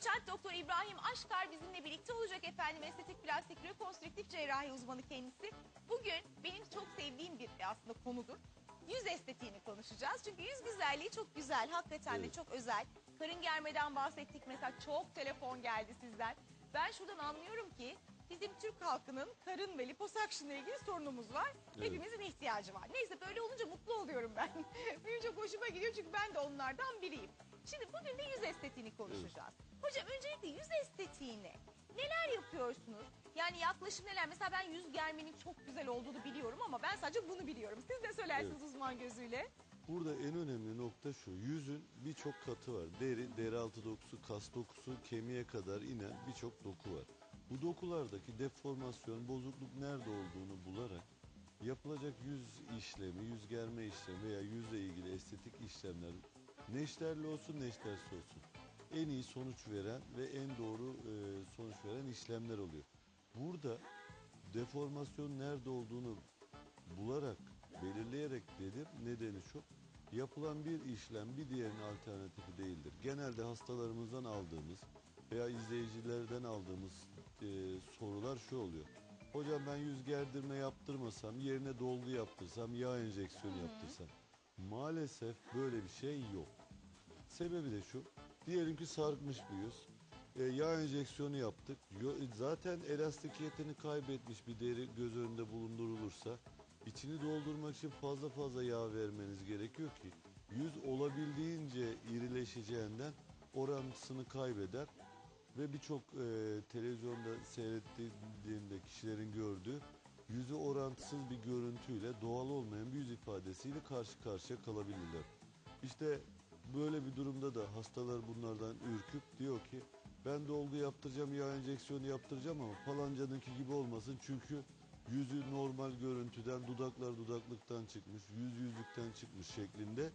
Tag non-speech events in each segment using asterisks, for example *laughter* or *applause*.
Doçent Doktor İbrahim Aşkar bizimle birlikte olacak efendim. Estetik plastik rekonstrüktif cerrahi uzmanı kendisi. Bugün benim çok sevdiğim bir aslında konudur. Yüz estetiğini konuşacağız. Çünkü yüz güzelliği çok güzel. Hakikaten de çok özel. Karın germeden bahsettik mesela. Çok telefon geldi sizden. Ben şuradan anlıyorum ki bizim Türk halkının karın ve liposuction ile ilgili sorunumuz var. Evet. Hepimizin ihtiyacı var. Neyse böyle olunca mutlu oluyorum ben. *laughs* Benim çok hoşuma gidiyor çünkü ben de onlardan biriyim. Şimdi bugün de yüz estetiğini konuşacağız. Hocam öncelikle yüz estetiğine neler yapıyorsunuz? Yani yaklaşım neler? Mesela ben yüz germenin çok güzel olduğunu biliyorum ama ben sadece bunu biliyorum. Siz de söylersiniz uzman gözüyle. Burada en önemli nokta şu. Yüzün birçok katı var. Deri, deri altı dokusu, kas dokusu, kemiğe kadar inen birçok doku var. Bu dokulardaki deformasyon, bozukluk nerede olduğunu bularak yapılacak yüz işlemi, yüz germe işlemi veya yüzle ilgili estetik işlemler neşterli olsun, neştersiz olsun. En iyi sonuç veren ve en doğru e, sonuç veren işlemler oluyor. Burada deformasyon nerede olduğunu bularak, belirleyerek dedim. Nedeni şu, yapılan bir işlem bir diğerinin alternatifi değildir. Genelde hastalarımızdan aldığımız veya izleyicilerden aldığımız e, sorular şu oluyor. Hocam ben yüz gerdirme yaptırmasam, yerine dolgu yaptırsam, yağ enjeksiyonu yaptırsam. Maalesef böyle bir şey yok. Sebebi de şu. Diyelim ki sarkmış bir yüz. E, yağ enjeksiyonu yaptık. Yo- zaten elastikiyetini kaybetmiş bir deri göz önünde bulundurulursa içini doldurmak için fazla fazla yağ vermeniz gerekiyor ki yüz olabildiğince irileşeceğinden orantısını kaybeder ve birçok e, televizyonda seyrettiğinde kişilerin gördüğü yüzü orantısız bir görüntüyle doğal olmayan bir yüz ifadesiyle karşı karşıya kalabilirler. İşte böyle bir durumda da hastalar bunlardan ürküp diyor ki ben dolgu yaptıracağım, yağ enjeksiyonu yaptıracağım ama falancanınki gibi olmasın çünkü yüzü normal görüntüden, dudaklar dudaklıktan çıkmış, yüz yüzlükten çıkmış şeklinde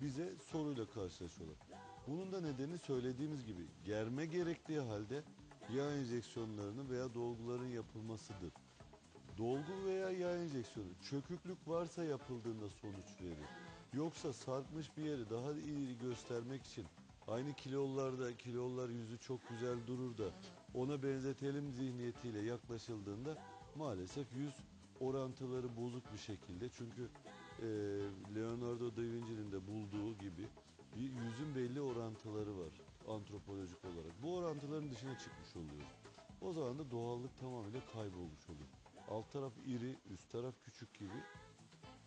bize soruyla karşılaşıyorlar. Bunun da nedeni söylediğimiz gibi germe gerektiği halde yağ enjeksiyonlarının veya dolguların yapılmasıdır. Dolgu veya yağ enjeksiyonu çöküklük varsa yapıldığında sonuç verir. Yoksa sarkmış bir yeri daha iyi göstermek için aynı kilollarda kilollar yüzü çok güzel durur da ona benzetelim zihniyetiyle yaklaşıldığında maalesef yüz orantıları bozuk bir şekilde çünkü e, Leonardo da Vinci'nin de bulduğu gibi bir yüzün belli orantıları var antropolojik olarak. Bu orantıların dışına çıkmış oluyoruz. O zaman da doğallık tamamıyla kaybolmuş oluyor. Alt taraf iri, üst taraf küçük gibi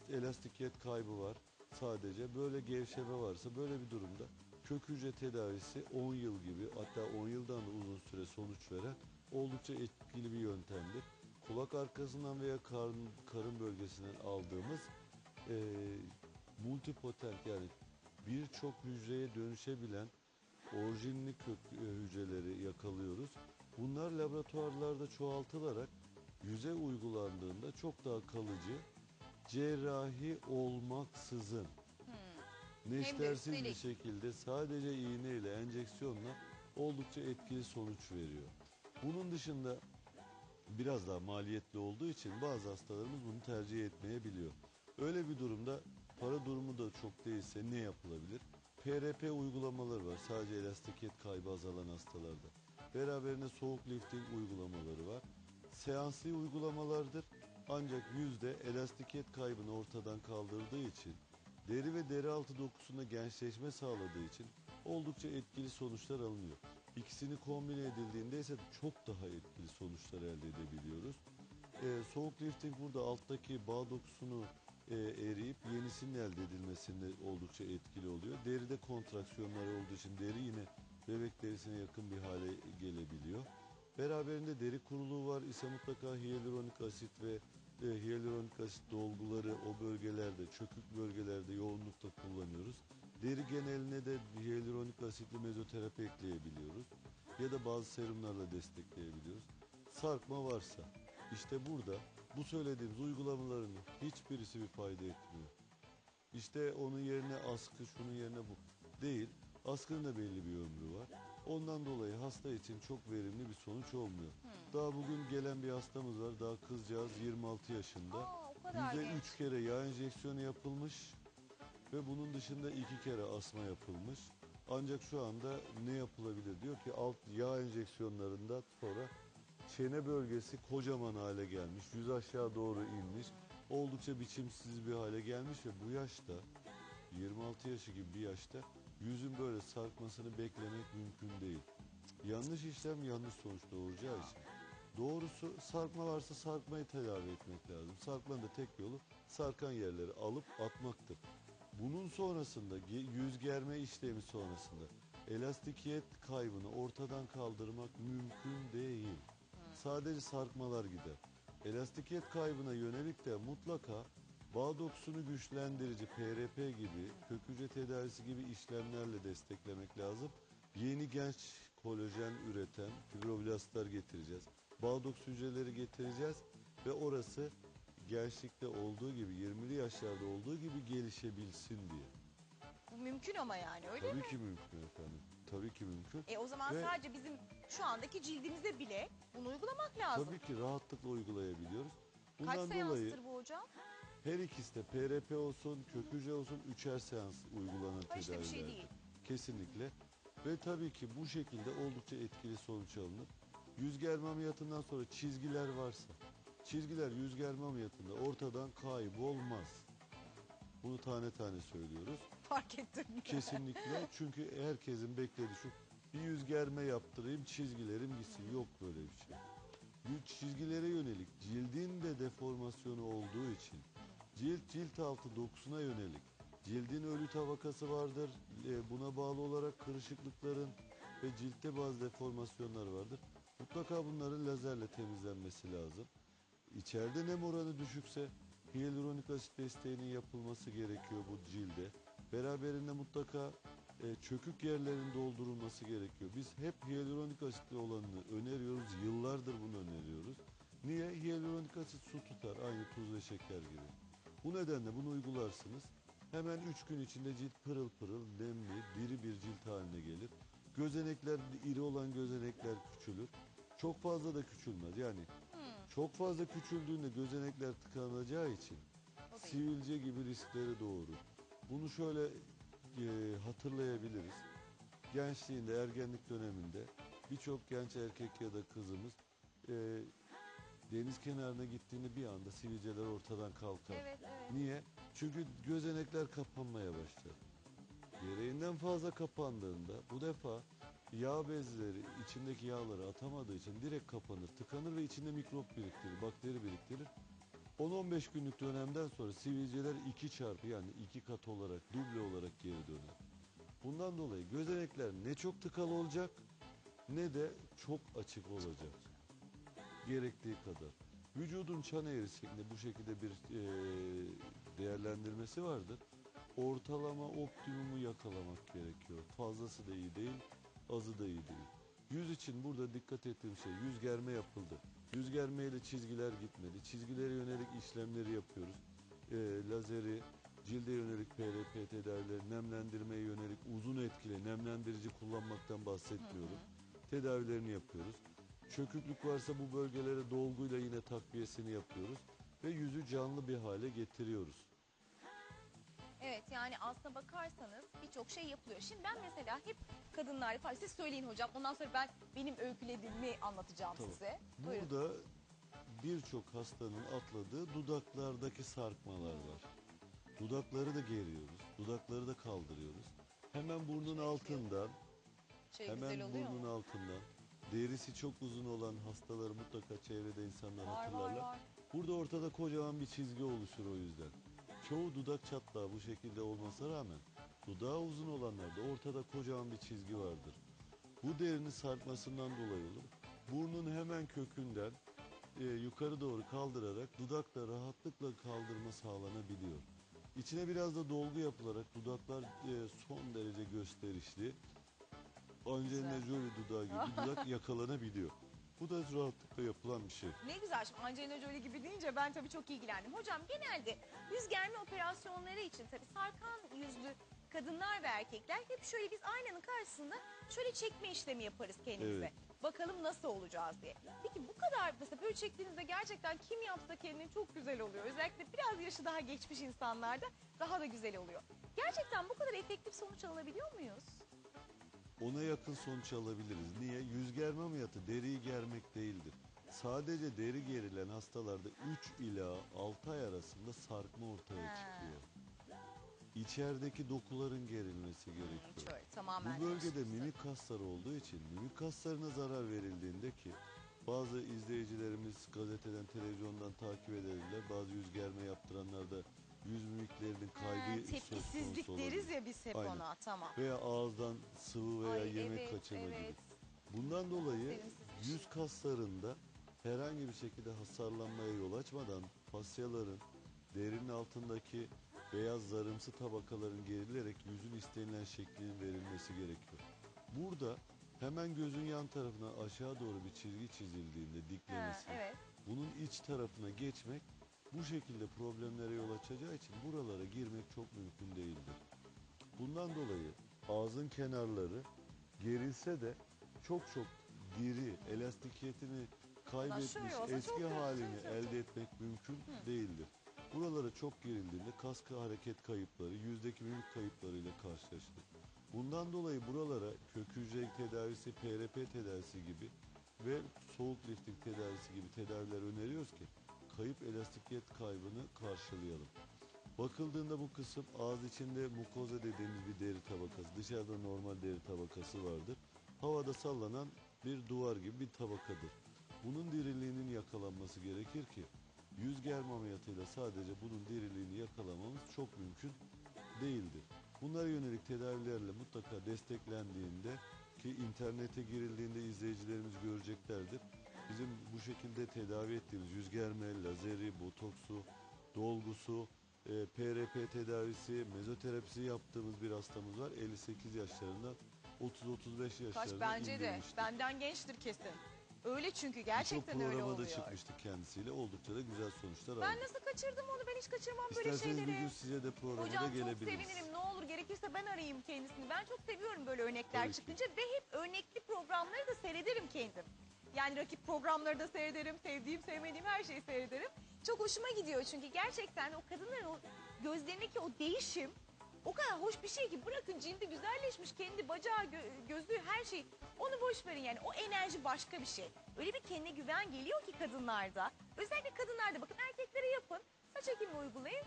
elastikiyet kaybı var sadece. Böyle gevşeme varsa böyle bir durumda kök hücre tedavisi 10 yıl gibi hatta 10 yıldan da uzun süre sonuç veren oldukça etkili bir yöntemdir. Kulak arkasından veya karın, karın bölgesinden aldığımız eee multipotent yani birçok hücreye dönüşebilen orijinli kök e, hücreleri yakalıyoruz. Bunlar laboratuvarlarda çoğaltılarak yüze uygulandığında çok daha kalıcı, cerrahi olmaksızın neştersiz bir şekilde sadece iğne ile enjeksiyonla oldukça etkili sonuç veriyor. Bunun dışında biraz daha maliyetli olduğu için bazı hastalarımız bunu tercih etmeyebiliyor. Öyle bir durumda para durumu da çok değilse ne yapılabilir? PRP uygulamaları var sadece elastikiyet kaybı azalan hastalarda. Beraberinde soğuk lifting uygulamaları var. Seanslı uygulamalardır ancak yüzde elastikiyet kaybını ortadan kaldırdığı için deri ve deri altı dokusunda gençleşme sağladığı için oldukça etkili sonuçlar alınıyor. İkisini kombine edildiğinde ise çok daha etkili sonuçlar elde edebiliyoruz. Ee, soğuk lifting burada alttaki bağ dokusunu e, eriyip yenisinin elde edilmesinde oldukça etkili oluyor. Deride kontraksiyonlar olduğu için deri yine bebek derisine yakın bir hale gelebiliyor. Beraberinde deri kuruluğu var ise mutlaka hyaluronik asit ve e, hyaluronik asit dolguları o bölgelerde, çökük bölgelerde yoğunlukta kullanıyoruz. Deri geneline de hyaluronik asitli mezoterapi ekleyebiliyoruz. Ya da bazı serumlarla destekleyebiliyoruz. Sarkma varsa işte burada bu söylediğimiz uygulamaların hiçbirisi bir fayda etmiyor. İşte onun yerine askı, şunun yerine bu değil. Askının da belli bir ömrü var. Ondan dolayı hasta için çok verimli bir sonuç olmuyor. Daha bugün gelen bir hastamız var. Daha kızcağız 26 yaşında. Aa, o kadar Yüzde genç. üç kere yağ enjeksiyonu yapılmış ve bunun dışında iki kere asma yapılmış. Ancak şu anda ne yapılabilir diyor ki alt yağ enjeksiyonlarından sonra çene bölgesi kocaman hale gelmiş. Yüz aşağı doğru inmiş. Oldukça biçimsiz bir hale gelmiş ve bu yaşta 26 yaşı gibi bir yaşta yüzün böyle sarkmasını beklemek mümkün değil. Yanlış işlem yanlış sonuç doğuracağı için. Doğrusu sarkma varsa sarkmayı tedavi etmek lazım. Sarkmanın da tek yolu sarkan yerleri alıp atmaktır. Bunun sonrasında yüz germe işlemi sonrasında elastikiyet kaybını ortadan kaldırmak mümkün değil. Sadece sarkmalar gider. Elastikiyet kaybına yönelik de mutlaka bağ dokusunu güçlendirici PRP gibi kök hücre tedavisi gibi işlemlerle desteklemek lazım. Yeni genç kolajen üreten fibroblastlar getireceğiz. Bağ dokusu hücreleri getireceğiz ve orası gençlikte olduğu gibi 20'li yaşlarda olduğu gibi gelişebilsin diye. Bu mümkün ama yani öyle Tabii mi? ki mümkün efendim. Tabii ki mümkün. E o zaman Ve- sadece bizim şu andaki cildimize bile bunu uygulamak lazım. Tabii ki rahatlıkla uygulayabiliyoruz. Kaç Bundan seanstır dolayı bu hocam? Her ikisi de PRP olsun, kök hücre olsun üçer seans uygulanan bir şey değil. Kesinlikle. Ve tabii ki bu şekilde oldukça etkili sonuç alınır. Yüz germe ameliyatından sonra çizgiler varsa, çizgiler yüz germe ameliyatında ortadan kaybolmaz. Bunu tane tane söylüyoruz. Fark ettim. Kesinlikle *laughs* çünkü herkesin beklediği şu bir yüz germe yaptırayım çizgilerim gitsin. Yok böyle bir şey. Yüz çizgilere yönelik cildin de deformasyonu olduğu için cilt cilt altı dokusuna yönelik cildin ölü tabakası vardır. E, Buna bağlı olarak kırışıklıkların ve ciltte bazı deformasyonlar vardır. Mutlaka bunların lazerle temizlenmesi lazım. İçeride nem oranı düşükse hyaluronik asit desteğinin yapılması gerekiyor bu cilde. Beraberinde mutlaka e, çökük yerlerin doldurulması gerekiyor. Biz hep hyaluronik asitli olanını öneriyoruz. Yıllardır bunu öneriyoruz. Niye? Hyaluronik asit su tutar aynı tuz ve şeker gibi. Bu nedenle bunu uygularsınız. Hemen 3 gün içinde cilt pırıl pırıl, nemli, diri bir cilt haline gelir. Gözenekler, iri olan gözenekler küçülür. Çok fazla da küçülmez. Yani çok fazla küçüldüğünde gözenekler tıkanacağı için sivilce gibi riskleri doğurur. Bunu şöyle e, hatırlayabiliriz. Gençliğinde, ergenlik döneminde birçok genç erkek ya da kızımız e, deniz kenarına gittiğinde bir anda sivilceler ortadan kalkar. Evet evet. Niye? Çünkü gözenekler kapanmaya başlar. Gereğinden fazla kapandığında bu defa yağ bezleri içindeki yağları atamadığı için direkt kapanır, tıkanır ve içinde mikrop biriktirir, bakteri biriktirir. 10-15 günlük dönemden sonra sivilceler iki çarpı yani iki kat olarak, duble olarak geri döner. Bundan dolayı gözenekler ne çok tıkalı olacak ne de çok açık olacak. Gerektiği kadar. Vücudun çan eğrisinde bu şekilde bir eee, değerlendirmesi vardır. Ortalama optimumu yakalamak gerekiyor. Fazlası da iyi değil, azı da iyi değil. Yüz için burada dikkat ettiğim şey yüz germe yapıldı. Yüz germeyle çizgiler gitmedi. Çizgilere yönelik işlemleri yapıyoruz. Eee, lazeri, cilde yönelik PRP tedavileri, nemlendirmeye yönelik uzun etkili nemlendirici kullanmaktan bahsetmiyorum. Tedavilerini yapıyoruz. Çöküklük varsa bu bölgelere dolguyla yine takviyesini yapıyoruz ve yüzü canlı bir hale getiriyoruz. Evet yani aslına bakarsanız birçok şey yapılıyor. Şimdi ben mesela hep kadınlar falan siz söyleyin hocam ondan sonra ben benim öykülediğimi anlatacağım Tamam. size. Buyurun. Burada birçok hastanın atladığı dudaklardaki sarkmalar var. Dudakları da geriyoruz, dudakları da kaldırıyoruz. Hemen burnun altından, Şey hemen güzel oluyor burnun mu? altından derisi çok uzun olan hastaları mutlaka çevrede insanlar Var var hatırlarlar. var. Burada ortada kocaman bir çizgi oluşur o yüzden. Çoğu dudak çatlağı bu şekilde olmasına rağmen dudağı uzun olanlarda ortada kocaman bir çizgi vardır. Bu derinin sarkmasından dolayı olur. Burnun hemen kökünden e, yukarı doğru kaldırarak dudakla rahatlıkla kaldırma sağlanabiliyor. İçine biraz da dolgu yapılarak dudaklar e, son derece gösterişli. Angelina. Jolie dudağı gibi *laughs* dudak yakalanabiliyor. Bu da rahatlıkla yapılan bir şey. Ne güzel şimdi Angelina Jolie gibi deyince ben tabii çok ilgilendim. Hocam genelde yüz germe operasyonları için tabii sarkan yüzlü kadınlar ve erkekler hep şöyle biz aynanın karşısında şöyle çekme işlemi yaparız kendimize. Evet. Bakalım nasıl olacağız diye. Peki bu kadar mesela böyle çektiğinizde gerçekten kim yapsa kendini çok güzel oluyor. Özellikle biraz yaşı daha geçmiş insanlarda daha da güzel oluyor. Gerçekten bu kadar efektif sonuç alabiliyor muyuz? Ona yakın sonuç alabiliriz. Niye? Yüz germe ameliyatı deriyi germek değildir. Sadece deri gerilen hastalarda 3 ila 6 ay arasında sarkma ortaya çıkıyor. İçerideki dokuların gerilmesi gerekiyor. Şöyle tamamen. Bu bölgede diyorsunuz. mimik kasları olduğu için mimik kaslarına zarar verildiğinde ki bazı izleyicilerimiz gazeteden, televizyondan takip ederler. Bazı yüz germe yaptıranlarda yüz mimiklerinin Ha, kaybı söz tepkisizlik konusu deriz ya biz hep Aynen. ona. Tamam. Veya ağızdan sıvı veya Ay, yemek evet, kaçırma evet. gibi. Bundan dolayı Sevimsiz yüz kaslarında herhangi bir şekilde hasarlanmaya yol açmadan fasyaların derinin altındaki beyaz zarımsı tabakaların gerilerek yüzün istenilen şeklinin verilmesi gerekiyor. Burada hemen gözün yan tarafına aşağı doğru bir çizgi çizildiğinde Ha, diklemesi, evet. bunun iç tarafına geçmek bu şekilde problemlere yol açacağı için buralara girmek çok mümkün değildir. Bundan dolayı ağzın kenarları gerilse de çok çok diri, elastikiyetini kaybetmiş olsa eski kötü, halini çok- elde etmek mümkün değildir. Buralara çok gerildiğinde kas hareket kayıpları, yüzdeki mimik kayıplarıyla karşılaştık. Bundan dolayı buralara kök hücre tedavisi, PRP tedavisi gibi ve soğuk lifting tedavisi gibi tedaviler öneriyoruz ki kayıp elastikiyet kaybını karşılayalım. Bakıldığında bu kısım ağız içinde mukoza dediğimiz bir deri tabakası, dışarıda normal deri tabakası vardır. Havada sallanan bir duvar gibi bir tabakadır. Bunun diriliğinin yakalanması gerekir ki yüz germe ameliyatıyla sadece bunun diriliğini yakalamamız çok mümkün değildir. Bunlara yönelik tedavilerle mutlaka desteklendiğinde ki internete girildiğinde izleyicilerimiz göreceklerdir. Bizim bu şekilde tedavi ettiğimiz yüz germe, lazeri, botoksu, dolgusu, e, PRP tedavisi, mezoterapisi yaptığımız bir hastamız var. 58 yaşlarında 30-35 yaşlarında Kaç bence de. indirmiştik. Benden gençtir kesin. Öyle çünkü gerçekten öyle programa da oluyor. çıkmıştık kendisiyle. Oldukça da güzel sonuçlar aldık. Ben nasıl kaçırdım onu? Ben hiç kaçırmam böyle İsterseniz bir şeyleri. gün size de programa da Hocam çok gelebiliriz. sevinirim. Ne olur gerekirse ben arayayım kendisini. Ben çok seviyorum böyle örnekler Tabii ki. çıkınca ve hep örnekli programları da seyrederim kendim. Yani rakip programları da seyrederim. Sevdiğim, sevmediğim her şeyi seyrederim. Çok hoşuma gidiyor çünkü gerçekten o kadınların o gözlerindeki o değişim o kadar hoş bir şey ki bırakın cildi güzelleşmiş kendi bacağı gö- gözü her şey onu boş verin yani o enerji başka bir şey. Öyle bir kendine güven geliyor ki kadınlarda özellikle kadınlarda bakın erkeklere yapın saç ekimi uygulayın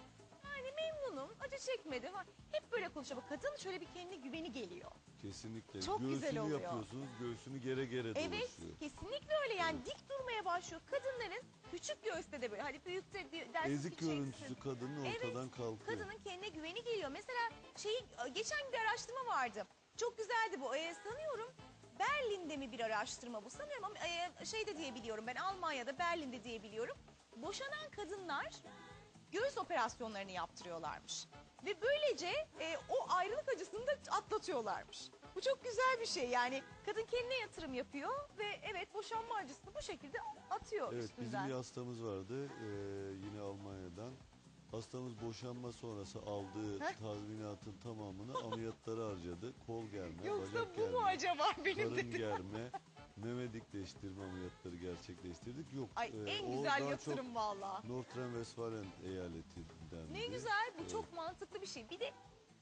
yani memnunum acı çekmedi falan. hep böyle konuşuyor Bak, kadın şöyle bir kendine güveni geliyor. Kesinlikle. Çok göğsünü güzel oluyor. yapıyorsunuz, göğsünü gere gere Evet dolaşıyor. kesinlikle öyle yani dik durmaya başlıyor. Kadınların küçük göğüste de böyle hadi büyükte bir dersin Ezik ki çeksin. görüntüsü kadının ortadan kalkıyor. Kadının kendine güveni geliyor. Mesela şeyi geçen bir araştırma vardı. Çok güzeldi bu. Ee, sanıyorum Berlin'de mi bir araştırma bu? Sanıyorum ama e, şeyde diye biliyorum ben Almanya'da Berlin'de diye biliyorum. Boşanan kadınlar göğüs operasyonlarını yaptırıyorlarmış. Ve böylece e, o ayrılık acısını da atlatıyorlarmış. Bu çok güzel bir şey yani kadın kendine yatırım yapıyor ve evet boşanma acısını bu şekilde atıyor Evet bizim üstünden. bir hastamız vardı ee, yine Almanya'dan. Hastamız boşanma sonrası aldığı Heh. tazminatın tamamını *laughs* ameliyatlara harcadı. Kol germe, Yoksa bacak bu mu acaba benim karın de? germe, *laughs* meme dikleştirme ameliyatları gerçekleştirdik. Yok Ay e, en o güzel daha yatırım valla. çok Nordrhein-Westfalen eyaletinden. Ne güzel bu çok mantıklı bir şey. Bir de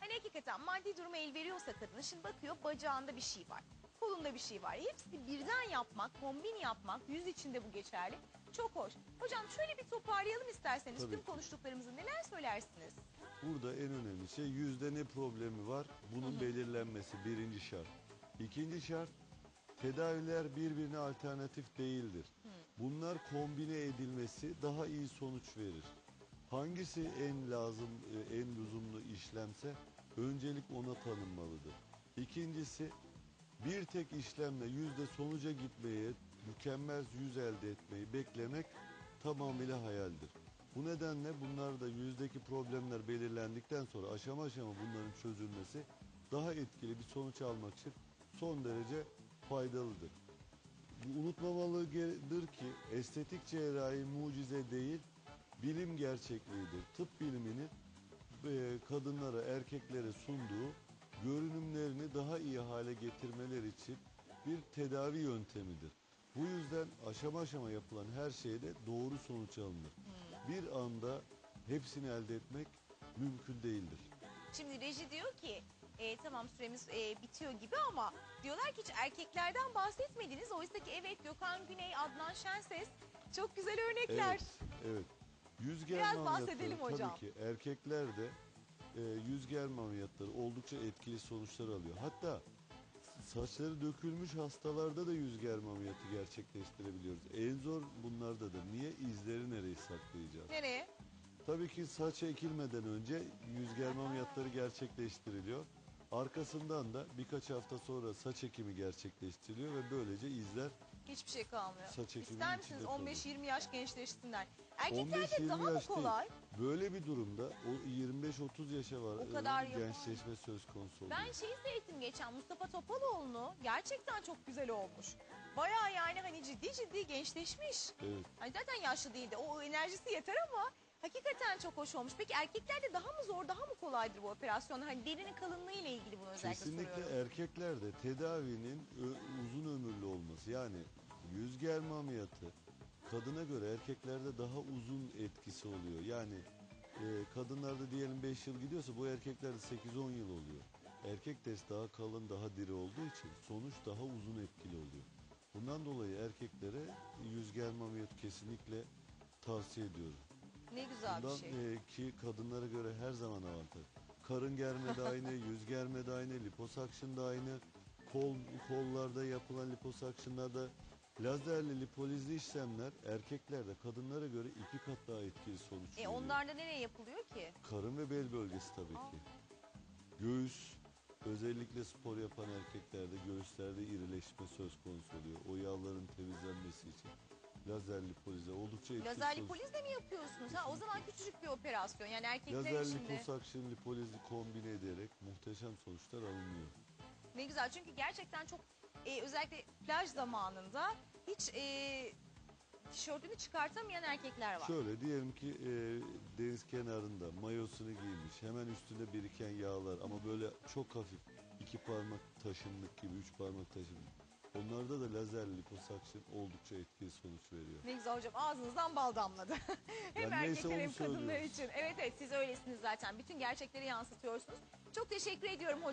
hani hakikaten maddi durumu el veriyorsa kadın şimdi bakıyor bacağında bir şey var. Kolunda bir şey var. Hepsini birden yapmak, kombin yapmak, yüz içinde bu geçerli. Çok hoş. Hocam şöyle bir toparlayalım isterseniz Tabii tüm ki. konuştuklarımızı neler söylersiniz? Burada en önemli şey yüzde ne problemi var? Bunun belirlenmesi birinci şart. İkinci şart tedaviler birbirine alternatif değildir. Bunlar kombine edilmesi daha iyi sonuç verir. Hangisi en lazım, e, en lüzumlu işlemse öncelik ona tanınmalıdır. İkincisi bir tek işlemle yüzde sonuca gitmeye, mükemmel yüz elde etmeyi beklemek tamamıyla hayaldir. Bu nedenle bunlar da yüzdeki problemler belirlendikten sonra aşama aşama bunların çözülmesi daha etkili bir sonuç almak için son derece faydalıdır. Unutmamalıdır ki estetik cerrahi mucize değil, bilim gerçekliğidir. Tıp biliminin e, kadınlara, erkeklere sunduğu görünümlerini daha iyi hale getirmeleri için bir tedavi yöntemidir. Bu yüzden aşama aşama yapılan her şeyde doğru sonuç alınır. Bir anda hepsini elde etmek mümkün değildir. Şimdi reji diyor ki e, tamam süremiz e, bitiyor gibi ama diyorlar ki hiç erkeklerden bahsetmediniz. Oysa ki evet Gökhan Güney, Adnan Şenses çok güzel örnekler. Evet, evet. Yüz germe Biraz ameliyatları bahsedelim hocam. Tabii ki erkeklerde e, yüz germe ameliyatları oldukça etkili sonuçlar alıyor. Hatta saçları dökülmüş hastalarda da yüz germe ameliyatı gerçekleştirebiliyoruz. En zor bunlarda da. Niye? İzleri nereye saklayacağız? Nereye? Tabii ki saç ekilmeden önce yüz germe ameliyatları gerçekleştiriliyor. Arkasından da birkaç hafta sonra saç ekimi gerçekleştiriliyor ve böylece izler Hiçbir şey kalmıyor. Saç ekiminin İster misiniz içinde 15-20 yaş gençleşsinler? Erkeklerde 15-20 daha mı kolay? Böyle bir durumda o 25-30 yaşa var. O kadar e, gençleşme söz konusu oluyor. Ben şeyi seyrettim geçen Mustafa Topaloğlu'nu. Gerçekten çok güzel olmuş. Baya yani hani ciddi ciddi gençleşmiş. Evet. Hani zaten yaşlı değildi. O enerjisi yeter ama hakikaten çok hoş olmuş. Peki erkeklerde daha mı zor, daha mı kolaydır bu operasyon? Hani derinin kalınlığı ile ilgili bunu özellikle Kesinlikle soruyorum. erkeklerde tedavinin uzun ömürlü olması yani yüz germe ameliyatı kadına göre erkeklerde daha uzun etkisi oluyor. Yani e, kadınlarda diyelim 5 yıl gidiyorsa bu erkeklerde 8-10 yıl oluyor. Erkek test daha kalın, daha diri olduğu için sonuç daha uzun etkili oluyor. Bundan dolayı erkeklere yüz germe ameliyatı kesinlikle tavsiye ediyorum. Ne güzel bir Bundan şey. e, ki kadınlara göre her zaman avantaj. Karın germe de aynı, *laughs* yüz germe de aynı, liposakşın da aynı. Kol, kollarda yapılan liposakşınlarda lazerli lipolizli işlemler erkeklerde kadınlara göre iki kat daha etkili sonuç E veriyor. onlarda nereye yapılıyor ki? Karın ve bel bölgesi tabii ki. Göğüs, özellikle spor yapan erkeklerde göğüslerde irileşme söz konusu oluyor. O yağların temizlenmesi için lazer lipolize oldukça etkili Lazer lipoliz de mi yapıyorsunuz? Ha, o zaman küçücük bir operasyon. Yani erkekler Lazer için de. liposakşın lipolizi kombine ederek muhteşem sonuçlar alınıyor. Ne güzel çünkü gerçekten çok e, özellikle plaj zamanında hiç e, tişörtünü çıkartamayan erkekler var. Şöyle diyelim ki e, deniz kenarında mayosunu giymiş hemen üstünde biriken yağlar ama böyle çok hafif iki parmak taşınlık gibi üç parmak taşınlık. Onlarda da lazer liposakşın oldukça etkili sonuç veriyor. Ne güzel hocam ağzınızdan bal damladı. *laughs* hem Yani erkekler hem kadınlar için. Evet evet siz öylesiniz zaten. Bütün gerçekleri yansıtıyorsunuz. Çok teşekkür ediyorum hocam.